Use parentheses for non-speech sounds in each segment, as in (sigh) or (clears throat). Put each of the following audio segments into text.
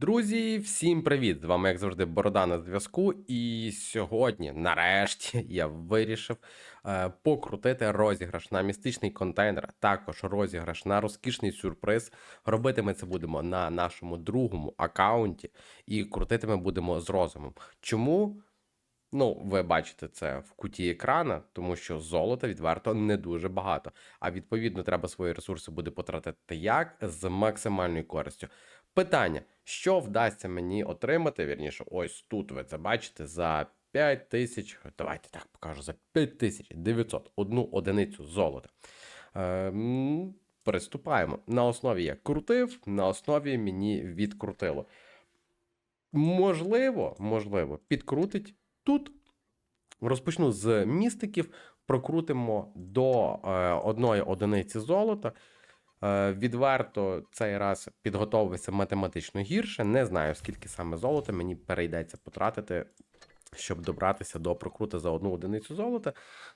Друзі, всім привіт! З вами, як завжди, Борода на зв'язку. І сьогодні, нарешті, (laughs) я вирішив е, покрутити розіграш на містичний контейнер, також розіграш на розкішний сюрприз. Робити ми це будемо на нашому другому аккаунті, і крутити ми будемо з розумом. Чому? Ну, ви бачите це в куті екрана, тому що золота відверто не дуже багато. А відповідно, треба свої ресурси буде потратити як з максимальною користю. Питання: що вдасться мені отримати? Вірніше, ось тут ви це бачите за 5 тисяч. Давайте так покажу за 5900 одну одиницю золота. Ем, приступаємо. На основі я крутив, на основі мені відкрутило. Можливо, можливо, підкрутить тут. Розпочну з містиків, прокрутимо до е, одної одиниці золота. Е, відверто цей раз підготовився математично гірше. Не знаю, скільки саме золота мені перейдеться потратити, щоб добратися до прокрути за одну одиницю золота.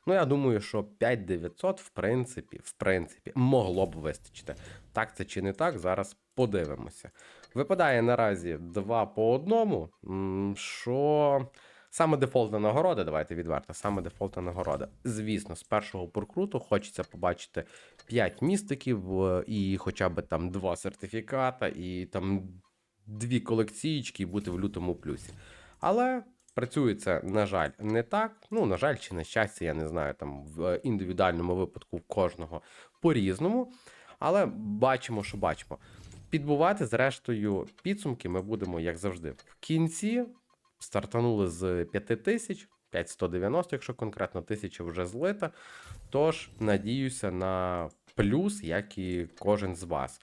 Ну, я думаю, що 5900, в принципі, в принципі, могло б вистачити. Так це чи не так, зараз подивимося. Випадає наразі два по одному. Що. Саме дефолтна нагорода, давайте відверто, саме дефолтна нагорода. Звісно, з першого прокруту хочеться побачити 5 містиків і хоча б там 2 сертифіката, і там дві колекційки і бути в лютому плюсі. Але працює це, на жаль, не так. Ну, на жаль, чи на щастя, я не знаю, там в індивідуальному випадку кожного по-різному. Але бачимо, що бачимо. Підбувати, зрештою, підсумки ми будемо, як завжди, в кінці. Стартанули з 5 тисяч, 5190, якщо конкретно 1000 вже злита. Тож надіюся на плюс, як і кожен з вас.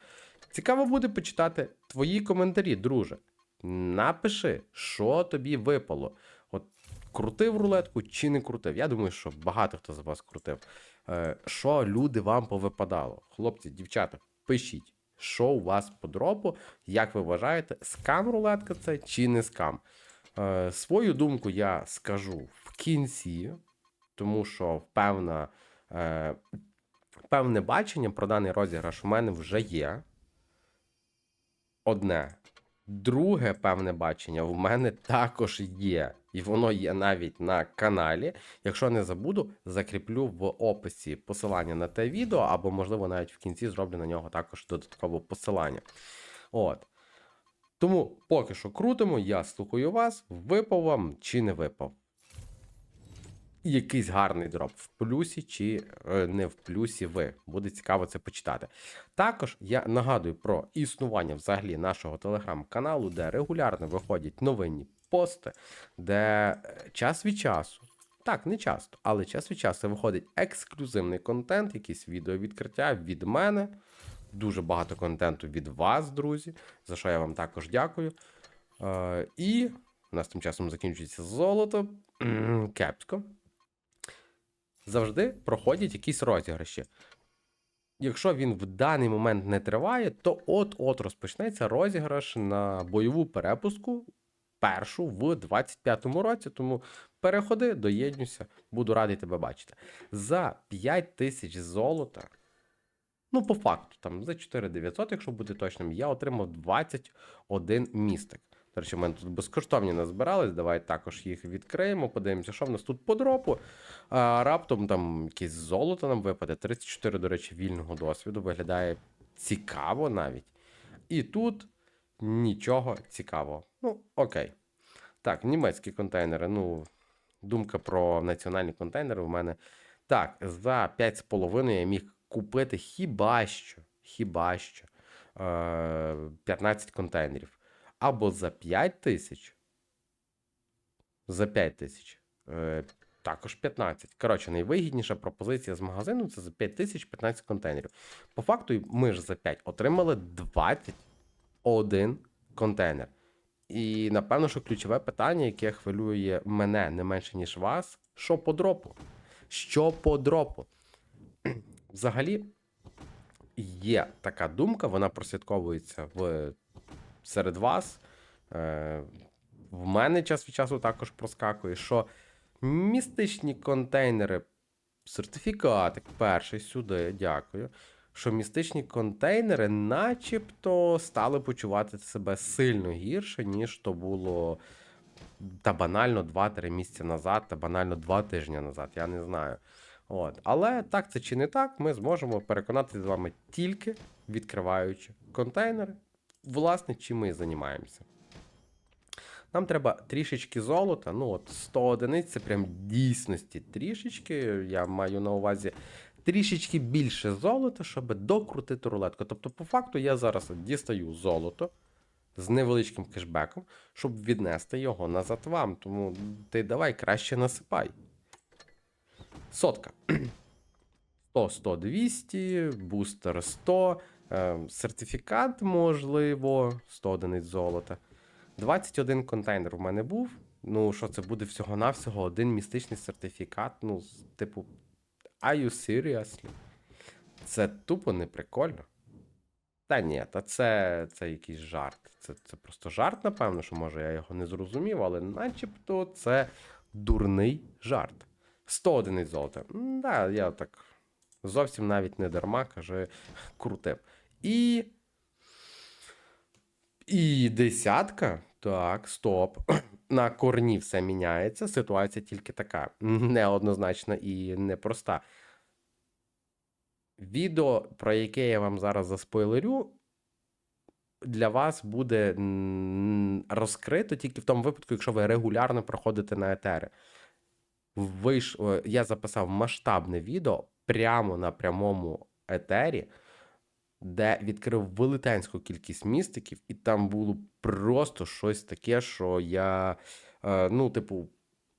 Цікаво буде почитати твої коментарі, друже. Напиши, що тобі випало. От крутив рулетку чи не крутив. Я думаю, що багато хто з вас крутив. Е, Що люди вам повипадало? Хлопці, дівчата, пишіть, що у вас по дропу, як ви вважаєте, скам рулетка це чи не скам. Е, Свою думку я скажу в кінці, тому що певна, е, певне бачення про даний розіграш у мене вже є. Одне. Друге певне бачення в мене також є. І воно є навіть на каналі. Якщо не забуду, закріплю в описі посилання на те відео, або, можливо, навіть в кінці зроблю на нього також додаткове посилання. От. Тому поки що крутимо, я слухаю вас, випав вам чи не випав. Якийсь гарний дроп в плюсі чи е, не в плюсі ви. Буде цікаво це почитати. Також я нагадую про існування взагалі нашого телеграм-каналу, де регулярно виходять новинні пости, де е, час від часу. Так, не часто, але час від часу виходить ексклюзивний контент, якісь відеовідкриття від мене. Дуже багато контенту від вас, друзі, за що я вам також дякую. Е, і у нас тим часом закінчується золото. Кепсько. Завжди проходять якісь розіграші. Якщо він в даний момент не триває, то от-от розпочнеться розіграш на бойову перепуску першу в 25-му році. Тому переходи, доєднуйся, буду радий тебе бачити. За 5 тисяч золота. Ну, по факту, там за 4900, якщо бути точним, я отримав 21 містик. До речі, в мене тут безкоштовні назбирались. Давай також їх відкриємо, подивимося, що в нас тут по дропу. А, раптом там якесь золото нам випаде. 34, до речі, вільного досвіду. Виглядає цікаво навіть. І тут нічого цікавого. Ну, окей. Так, німецькі контейнери. Ну, думка про національні контейнери в мене. Так, за 5,5 я міг купити хіба що, хіба що е, 15 контейнерів. Або за 5 тисяч. За 5 тисяч. Е, також 15. Коротше, найвигідніша пропозиція з магазину це за 5 тисяч 15 контейнерів. По факту, ми ж за 5 отримали 21 контейнер. І напевно, що ключове питання, яке хвилює мене не менше, ніж вас, що по дропу? Що по дропу? Взагалі є така думка, вона прослідковується в серед вас. Е, в мене час від часу також проскакує, що містичні контейнери, сертифікатик, перший сюди, дякую. що містичні контейнери начебто стали почувати себе сильно гірше, ніж то було та банально 2-3 місяці назад, та банально 2 тижні назад. Я не знаю. От. Але так це чи не так, ми зможемо переконатися з вами тільки відкриваючи контейнери. Власне, чим ми займаємося. Нам треба трішечки золота. Ну, от 100 одиниць це прям дійсності трішечки. Я маю на увазі трішечки більше золота, щоб докрутити рулетку. Тобто, по факту, я зараз дістаю золото з невеличким кешбеком, щоб віднести його назад вам. Тому ти давай краще насипай. Сотка. 100, 100, 200, бустер 100, е, сертифікат, можливо, 100 одиниць золота. 21 контейнер в мене був. Ну, що це буде всього-навсього один містичний сертифікат. Ну, типу, are you seriously? Це тупо не прикольно. Та ні, та це, це якийсь жарт. Це, це просто жарт, напевно, що може я його не зрозумів, але начебто це дурний жарт. 100 одиниць золота. М, Да, я так зовсім навіть не дарма, каже, (laughs) крутив. І. І десятка. Так, стоп. (clears throat) На корні все міняється. Ситуація тільки така (laughs) неоднозначна і непроста. Відео, про яке я вам зараз заспойлерю, для вас буде розкрито тільки в тому випадку, якщо ви регулярно проходите на етери. Вийш... Я записав масштабне відео прямо на прямому етері, де відкрив велетенську кількість містиків, і там було просто щось таке, що я, е, ну, типу,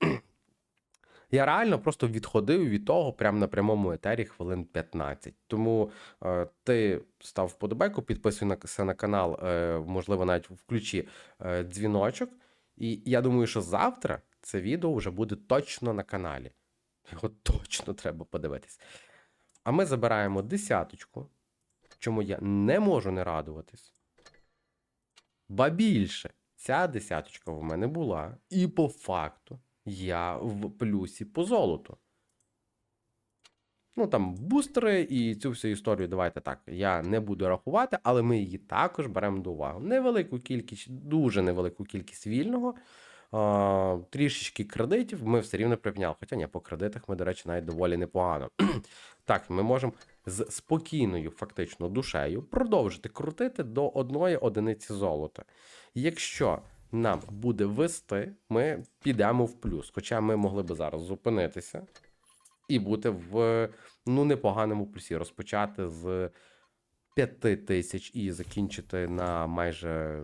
(clears throat) я реально просто відходив від того прямо на прямому етері хвилин 15. Тому е, ти став вподобайку, підписуйся на канал, е, можливо, навіть включи е, дзвіночок. І я думаю, що завтра це відео вже буде точно на каналі. Його точно треба подивитись. А ми забираємо десяточку, чому я не можу не радуватись. Ба більше, ця десяточка в мене була, і по факту я в плюсі по золоту. Ну, там бустери і цю всю історію, давайте так. Я не буду рахувати, але ми її також беремо до уваги. Невелику кількість, дуже невелику кількість вільного. Трішечки кредитів ми все рівно припняли. Хоча ні, по кредитах ми, до речі, навіть доволі непогано. (clears throat) так, ми можемо з спокійною, фактично, душею продовжити крутити до одної одиниці золота. Якщо нам буде вести, ми підемо в плюс. Хоча ми могли би зараз зупинитися і бути в ну, непоганому плюсі. Розпочати з 5 тисяч і закінчити на майже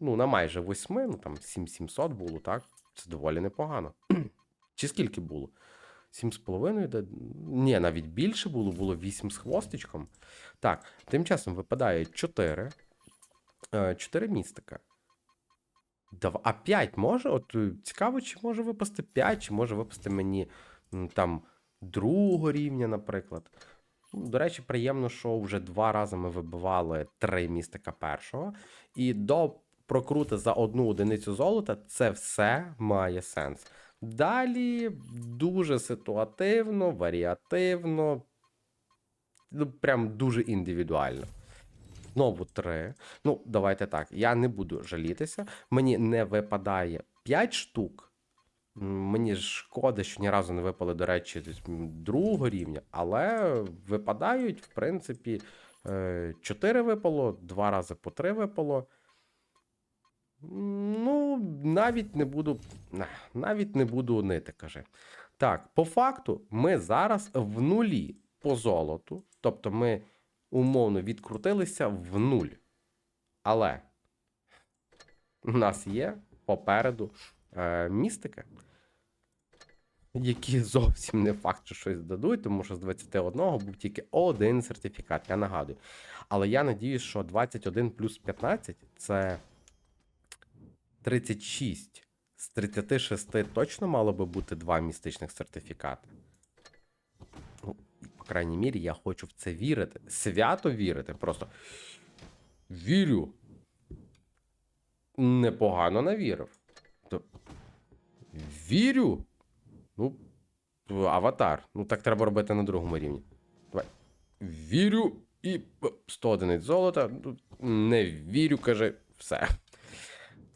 ну, на майже 8, ну там 7700 було, так? Це доволі непогано. (clears throat) Чи скільки було? 7,5? де- Ні, навіть більше було, було 8 з хвостичком. Так, тим часом випадає 4. 4 містика. Дав- А 5 може? От е, цікаво, чи може випасти 5, чи може випасти мені там другого рівня, наприклад. Ну, До речі, приємно, що вже два рази ми вибивали три містика першого. І до прокрути за одну одиницю золота це все має сенс. Далі дуже ситуативно, варіативно, ну, прям дуже індивідуально. Знову три. Ну, давайте так. Я не буду жалітися. Мені не випадає 5 штук. Мені шкода, що ні разу не випали, до речі, другого рівня, але випадають, в принципі, 4 випало, 2 рази по 3 випало. Ну, навіть не буду. Навіть не буду нити, каже. Так, по факту, ми зараз в нулі по золоту. Тобто ми умовно відкрутилися в нуль. Але у нас є попереду е, містики, які зовсім не факт, що щось дадуть, тому що з 21 був тільки один сертифікат, я нагадую. Але я надіюсь, що 21 плюс 15 це 36. З 36 точно мало би бути два містичних сертифікати. Ну, по крайній мірі, я хочу в це вірити. Свято вірити. Просто вірю. Непогано навірив. То... Вірю. Ну, аватар. Ну, так треба робити на другому рівні. Давай. вірю і п- 100 одиниць золота. Ну, Не вірю, каже, все.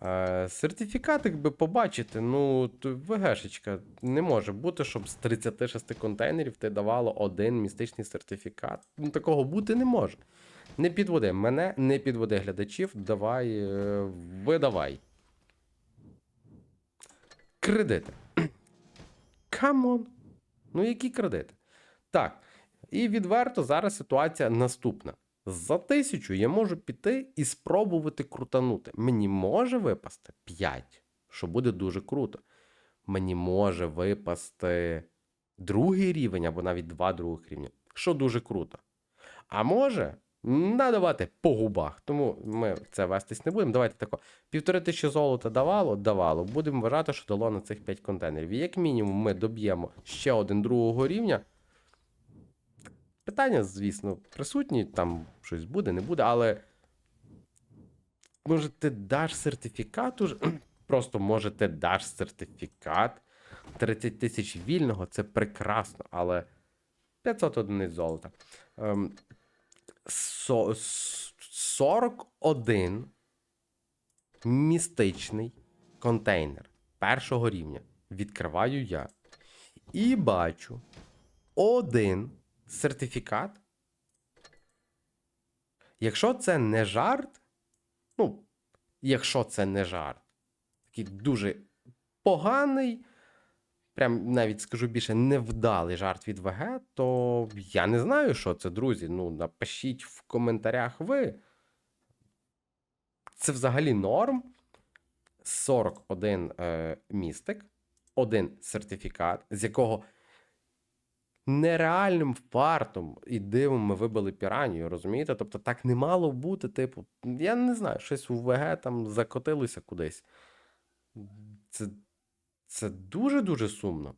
Е, Сертифікат, якби побачити, ну, ВГшечка не може бути, щоб з 36 контейнерів ти давало один містичний сертифікат. Ну, такого бути не може. Не підводи мене, не підводи глядачів. Давай, е, видавай. Кредити. (clears throat) Камон. Ну, які кредити? Так. І відверто зараз ситуація наступна. За тисячу я можу піти і спробувати крутанути. Мені може випасти 5, що буде дуже круто. Мені може випасти другий рівень або навіть два других рівня, що дуже круто. А може надавати по губах. Тому ми це вестись не будемо. Давайте тако. Півтори тисячі золота давало, давало. Будемо вважати, що дало на цих 5 контейнерів. Як мінімум, ми доб'ємо ще один другого рівня. Питання, звісно, присутні, там щось буде, не буде, але. Може, ти даш сертифікат уже? (clears throat) Просто може ти даш сертифікат. 30 тисяч вільного це прекрасно, але 500 одиниць золота. Ем, со- с- 41 містичний контейнер першого рівня відкриваю я. І бачу один сертифікат. Якщо це не жарт, ну, якщо це не жарт, такий дуже поганий, прям навіть скажу більше, невдалий жарт від ВГ, то я не знаю, що це, друзі. Ну, напишіть в коментарях ви. Це взагалі норм. 41 е, містик, один сертифікат, з якого нереальним фартом і дивом ми вибили піранію, розумієте? Тобто так не мало бути, типу, я не знаю, щось у ВГ там закотилося кудись. Це, це дуже-дуже сумно.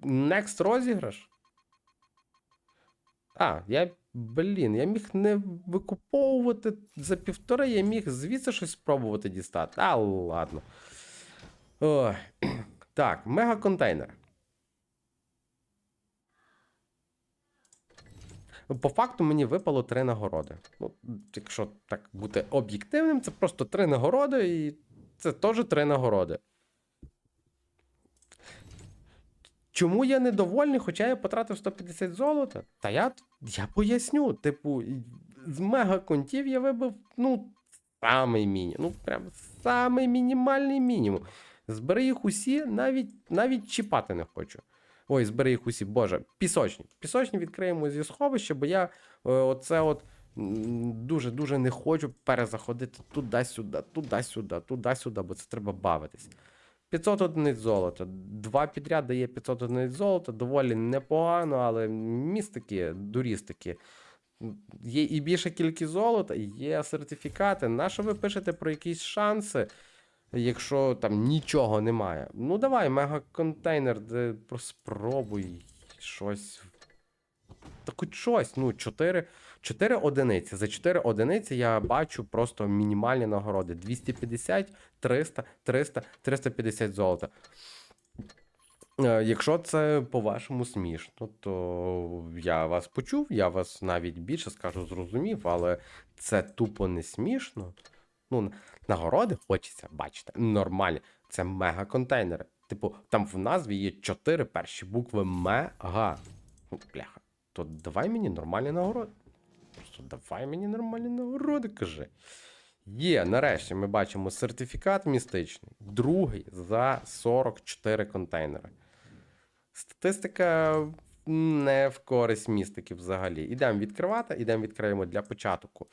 Next розіграш. А, я, блін, я міг не викуповувати за півтори, я міг звідси щось спробувати дістати. А, ладно. Ой. Так, мегаконтейнер. Ну, По факту мені випало три нагороди. Ну, якщо так бути об'єктивним, це просто три нагороди, і це теж три нагороди. Чому я недовольний, хоча я потратив 150 золота? Та я, я поясню. Типу, з мегаконтів я вибив, ну, самий мінімум. Ну, прям самий мінімальний мінімум. Збери їх усі, навіть, навіть чіпати не хочу. Ой, збери їх усі, боже, пісочні. Пісочні відкриємо зі сховища, бо я е, оце от дуже-дуже не хочу перезаходити туди-сюди, туди-сюди, туди-сюди, бо це треба бавитись. 500 одиниць золота. Два підряд дає 500 одиниць золота, доволі непогано, але містики, дурістики. Є і більша кількість золота, є сертифікати. Нащо ви пишете про якісь шанси, якщо там нічого немає? Ну давай, мегаконтейнер, де спробуй щось. Та хоч щось. Ну, 4, 4 одиниці. За 4 одиниці я бачу просто мінімальні нагороди: 250, 300, 300, 350 золота. Е, Якщо це по-вашому смішно, то я вас почув, я вас навіть більше скажу, зрозумів, але це тупо не смішно. Ну, нагороди хочеться, бачите, нормальні. Це мега-контейнери. Типу, там в назві є 4 перші букви мега. Ну, бляха. То давай мені нормальні нагороди. Просто давай мені нормальні нагороди, кажи. Є, нарешті ми бачимо сертифікат містичний, другий за 44 контейнери. Статистика не в користь містиків взагалі. Ідемо відкривати, ідемо відкриємо для початку.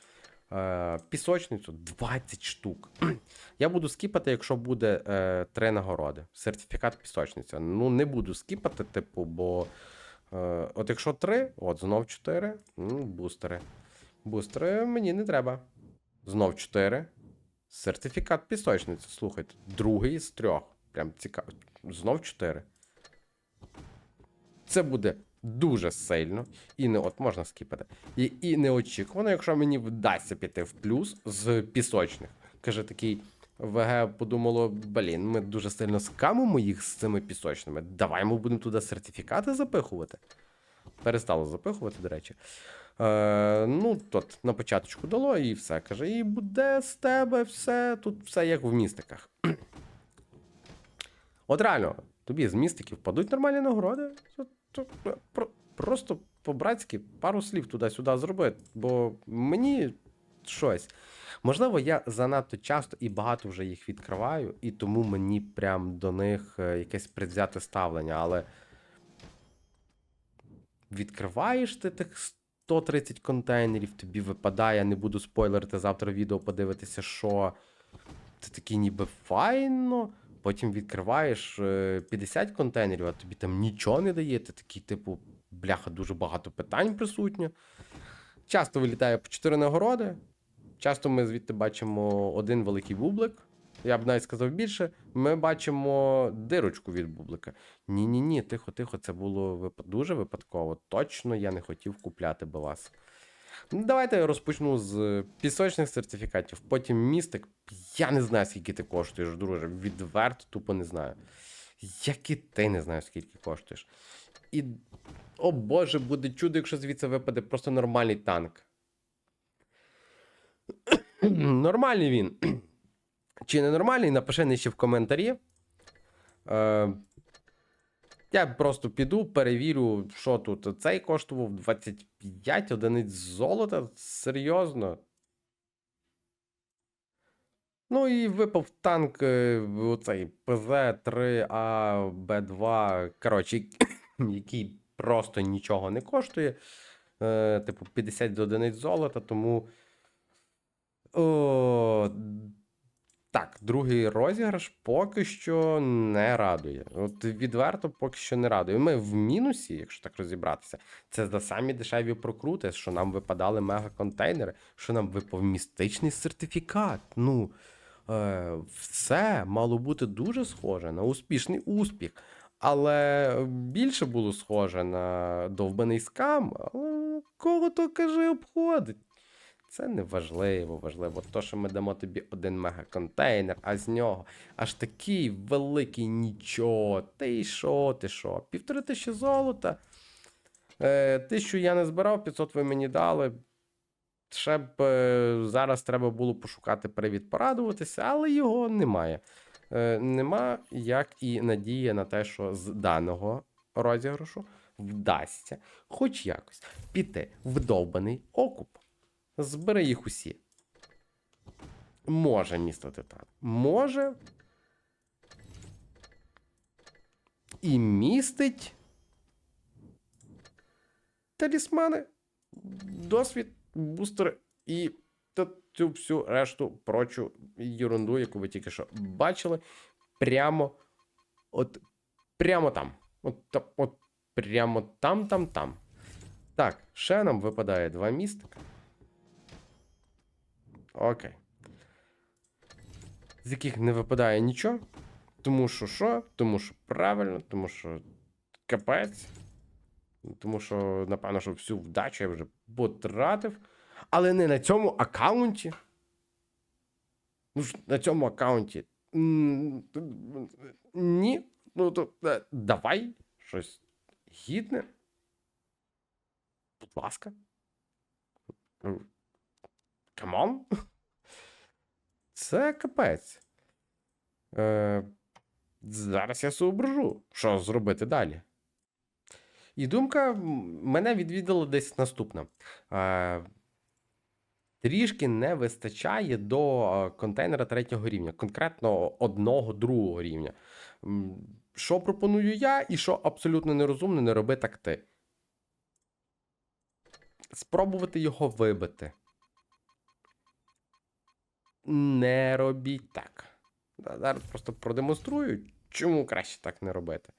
Е, пісочницю 20 штук. (clears throat) Я буду скіпати, якщо буде е, 3 нагороди. Сертифікат пісочниця. Ну, не буду скіпати, типу, бо. Е, от якщо 3, от знов 4. м, бустери. Бустери мені не треба. Знов 4. Сертифікат пісочниці. Слухайте, другий з трьох. Прям цікаво. Знов 4. Це буде дуже сильно. І не от можна скіпати. І, і неочікувано, якщо мені вдасться піти в плюс з пісочних. Каже такий: ВГ подумало: блін, ми дуже сильно скамимо їх з цими пісочними. Давай ми будемо туди сертифікати запихувати. Перестало запихувати, до речі. Е, ну, тут на початочку дало і все. Каже, і буде з тебе все, тут все як в містиках. (clears throat) От реально, тобі з містиків падуть нормальні нагороди. Це- це про- Просто по-братськи пару слів туди-сюди зроби, бо мені щось. Можливо, я занадто часто і багато вже їх відкриваю, і тому мені прям до них е, якесь предвзяте ставлення, але відкриваєш ти тих 130 контейнерів, тобі випадає, не буду спойлерити, завтра відео подивитися, що ти такий ніби файно. Потім відкриваєш е, 50 контейнерів, а тобі там нічого не дає. Ти такий, типу, бляха, дуже багато питань присутньо. Часто вилітає по 4 нагороди. Часто ми звідти бачимо один великий бублик. Я б навіть сказав більше. Ми бачимо дирочку від бублика. Ні-ні ні, тихо, тихо, це було дуже випадково. Точно я не хотів купляти би вас. Ну, давайте я розпочну з пісочних сертифікатів, потім містик. Я не знаю, скільки ти коштуєш, друже. Відверто тупо не знаю. Як і ти не знаю, скільки коштуєш. І. О Боже, буде чудо, якщо звідси випаде просто нормальний танк. (clears throat) Нормальний він. (clears throat) Чи не нормальний, напиши нижче в коментарі. Е, я просто піду, перевірю, що тут. Цей коштував 25 одиниць золота. Серйозно. Ну і випав танк е, оцей ПЗ-3АБ2. Коротше, (coughs) який просто нічого не коштує. Е, типу 50 одиниць золота, тому. О, так, другий розіграш поки що не радує. От відверто поки що не радує. Ми в мінусі, якщо так розібратися, це за самі дешеві прокрути, що нам випадали мега-контейнери, що нам випав містичний сертифікат. Ну, е, все мало бути дуже схоже на успішний успіх. Але більше було схоже на довбаний скам, але кого то каже обходить. Це не важливо, важливо. То, що ми дамо тобі один мегаконтейнер, а з нього аж такий великий нічого. Ти що, ти що? Півтори тисячі золота. Е, тисячу я не збирав, 500 ви мені дали. Ще б е, зараз треба було пошукати привід порадуватися, але його немає. Е, нема як і надія на те, що з даного розіграшу вдасться хоч якось піти в окуп. Збери їх усі. Може місто Титан. Може. І містить. Талісмани, досвід, бустери і цю всю решту прочу ерунду, яку ви тільки що бачили. Прямо от прямо там. От, от прямо там, там, там. Так, ще нам випадає два містика. Окей. З яких не випадає нічого. Тому що що? Тому що правильно, тому що капець. Тому що, напевно, що всю вдачу я вже потратив. Але не на цьому аккаунті. Ну на цьому аккаунті. Ні. Ну то е, давай щось гідне. Будь ласка. Камон. (laughs) Це капець. Е, зараз я соображу, що зробити далі. І думка мене відвідала десь наступна. Е, трішки не вистачає до е, контейнера третього рівня, конкретно одного другого рівня. Що пропоную я, і що абсолютно нерозумно, не роби так ти. Спробувати його вибити. Не робіть так. Зараз просто продемонструю, чому краще так не робити.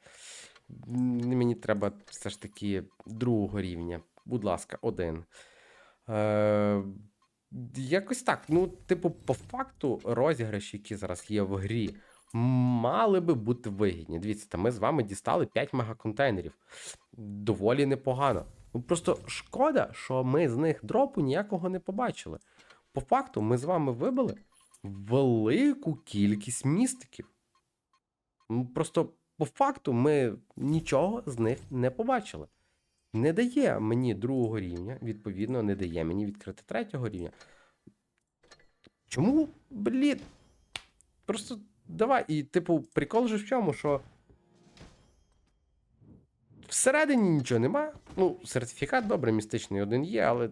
Мені треба все ж таки другого рівня. Будь ласка, один. Е, якось так. Ну, типу, по факту, розіграші, які зараз є в грі, мали би бути вигідні. Дивіться, та ми з вами дістали 5 мегаконтейнерів. Доволі непогано. Ну, просто шкода, що ми з них дропу ніякого не побачили. По факту, ми з вами вибили велику кількість містиків. Просто по факту ми нічого з них не побачили. Не дає мені другого рівня, відповідно, не дає мені відкрити третього рівня. Чому, блін? Просто давай. І, типу, прикол же в чому, що всередині нічого нема. Ну, сертифікат добре, містичний один є, але.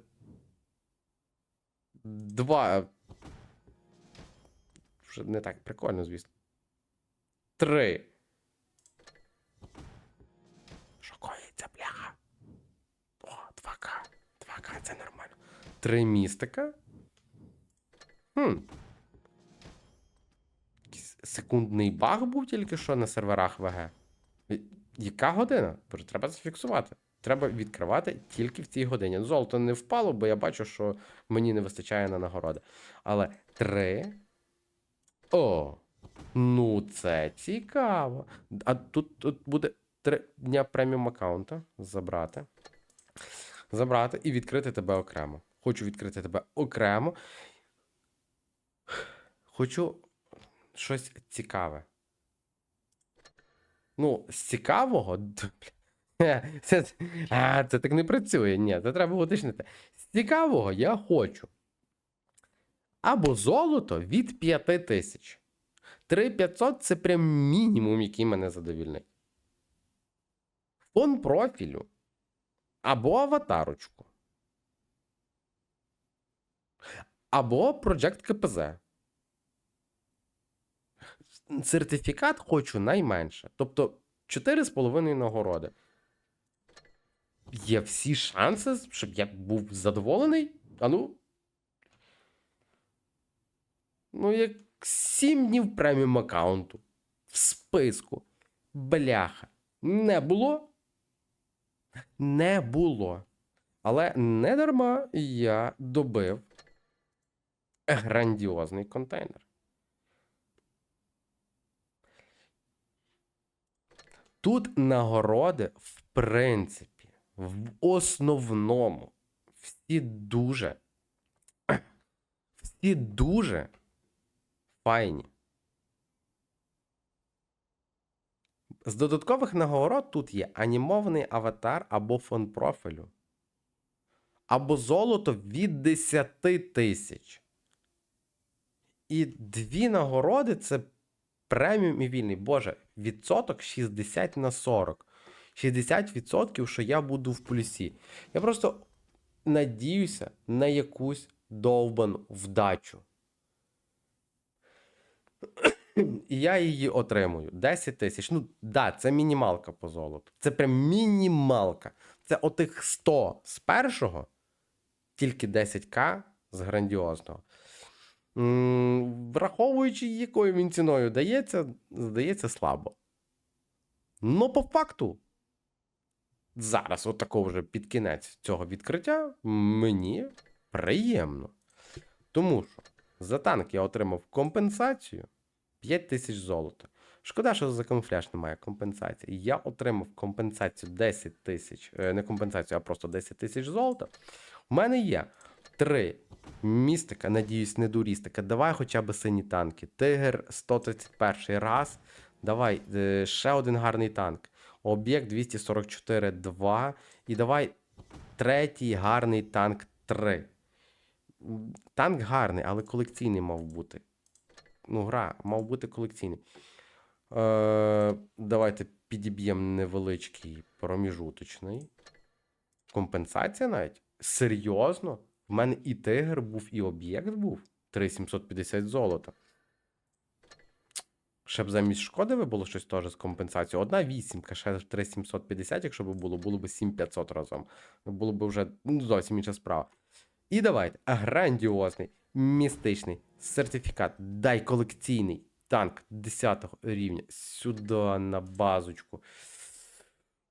Два. Вже не так прикольно, звісно. Три. Шокується, бляха. О, 2К. 2К, це нормально. Три містика. Хм. Секундний баг був тільки що на серверах ВГ. Яка година? Треба зафіксувати. Треба відкривати тільки в цій годині. Золото не впало, бо я бачу, що мені не вистачає на нагороди. Але три. О! Ну, це цікаво. А тут, тут буде три дня преміум аккаунта забрати. Забрати і відкрити тебе окремо. Хочу відкрити тебе окремо. Хочу щось цікаве. Ну, з цікавого. (laughs) Це, а, це так не працює. Ні, це треба уточнити. З цікавого я хочу. Або золото від 5 тисяч. 3500 це прям мінімум, який мене задовільнить. Фон профілю. Або аватарочку. Або Project КПЗ. Сертифікат хочу найменше. Тобто 4,5 нагороди. Є всі шанси, щоб я був задоволений. А ну. Ну, як 7 днів преміум аккаунту. В списку. Бляха. Не було. Не було. Але не дарма я добив грандіозний контейнер. Тут нагороди, в принципі, в основному всі дуже, (clears throat) всі дуже файні. З додаткових нагород тут є анімований аватар або фон профілю. Або золото від 10 тисяч. І дві нагороди це преміум і вільний. Боже, відсоток 60 на 40. 60%, що я буду в плюсі. Я просто надіюся на якусь довбану вдачу. (clears throat) І я її отримую. 10 тисяч. Ну, да, це мінімалка по золоту. Це прям мінімалка. Це отих 100 з першого, тільки 10к з грандіозного. Враховуючи, якою він ціною дається, здається слабо. Ну, по факту, зараз, от такого вже під кінець цього відкриття, мені приємно. Тому що за танк я отримав компенсацію 5 тисяч золота. Шкода, що за камуфляж немає компенсації. Я отримав компенсацію 10 тисяч, е, не компенсацію, а просто 10 тисяч золота. У мене є три містика, надіюсь, не дурістика. Давай хоча б сині танки. Тигр 131 раз. Давай е, ще один гарний танк. Об'єкт 244 2. І давай третій гарний танк 3. Танк гарний, але колекційний мав бути. Ну, гра, мав бути колекційний. Е, давайте підіб'ємо невеличкий проміжуточний. Компенсація навіть? Серйозно? В мене і тигр був, і об'єкт був. 3750 золота. Ще б замість шкоди було щось теж з компенсацією. Одна вісімка, ще 3750, якщо б було, було б 7500 разом. Було б вже ну, зовсім інша справа. І давайте. Грандіозний, містичний сертифікат. Дай колекційний танк 10 рівня. Сюди на базочку.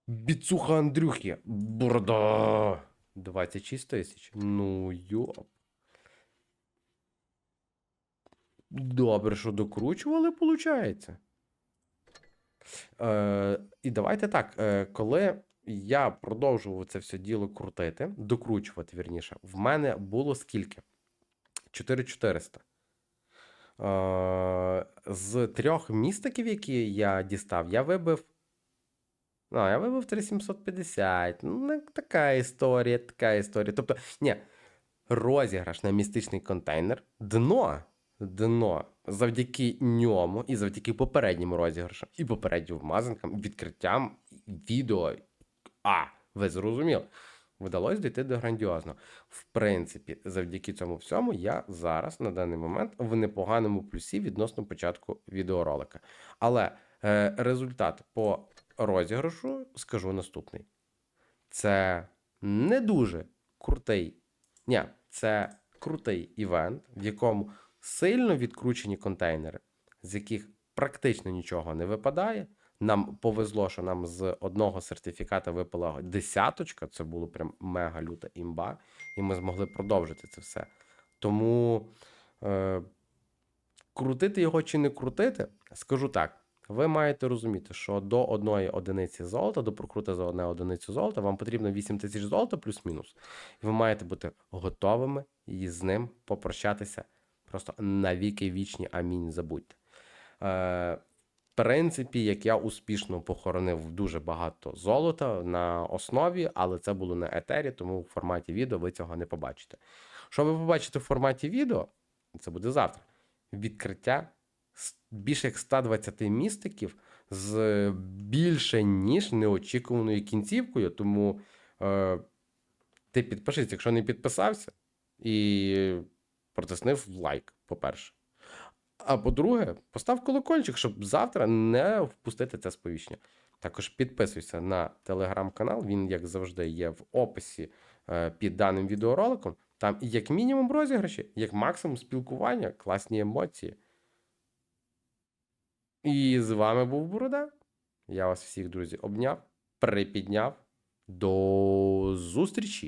Біцуха Андрюхи. Борода. 26 тисяч. Ну, йоп. Добре, що докручували, виходить. Е, і давайте так. Е, коли я продовжував це все діло крутити, докручувати, вірніше, в мене було скільки? 4400. Е, з трьох містиків, які я дістав, я вибив. А, я вибив 3750. Ну, така історія, така історія. Тобто, ні, розіграш на містичний контейнер, дно, дно, завдяки ньому і завдяки попереднім розіграшам, і попереднім вмазанкам, відкриттям відео. А, ви зрозуміли. Вдалося дійти до грандіозного. В принципі, завдяки цьому всьому, я зараз на даний момент в непоганому плюсі відносно початку відеоролика. Але е, результат по розіграшу скажу наступний: це не дуже крутий. Ні, це крутий івент, в якому сильно відкручені контейнери, з яких практично нічого не випадає. Нам повезло, що нам з одного сертифіката випала десяточка. Це було прям мега люта імба, і ми змогли продовжити це все. Тому е, крутити його чи не крутити, скажу так. Ви маєте розуміти, що до одної одиниці золота, до прокрути за одне одиницю золота, вам потрібно 8 тисяч золота плюс-мінус. І ви маєте бути готовими і з ним попрощатися просто навіки вічні. Амінь. Забудьте. Е, в принципі, як я успішно похоронив дуже багато золота на основі, але це було на етері, тому в форматі відео ви цього не побачите. Що ви побачите в форматі відео, це буде завтра. Відкриття більше як 120 містиків з більше ніж неочікуваною кінцівкою. Тому е, ти підпишись, якщо не підписався, і протиснив лайк, по-перше. А по-друге, постав колокольчик, щоб завтра не впустити це сповіщення. Також підписуйся на телеграм-канал, він, як завжди, є в описі е, під даним відеороликом. Там як мінімум розіграші, як максимум спілкування, класні емоції. І з вами був Борода. Я вас всіх, друзі, обняв, припідняв. До зустрічі!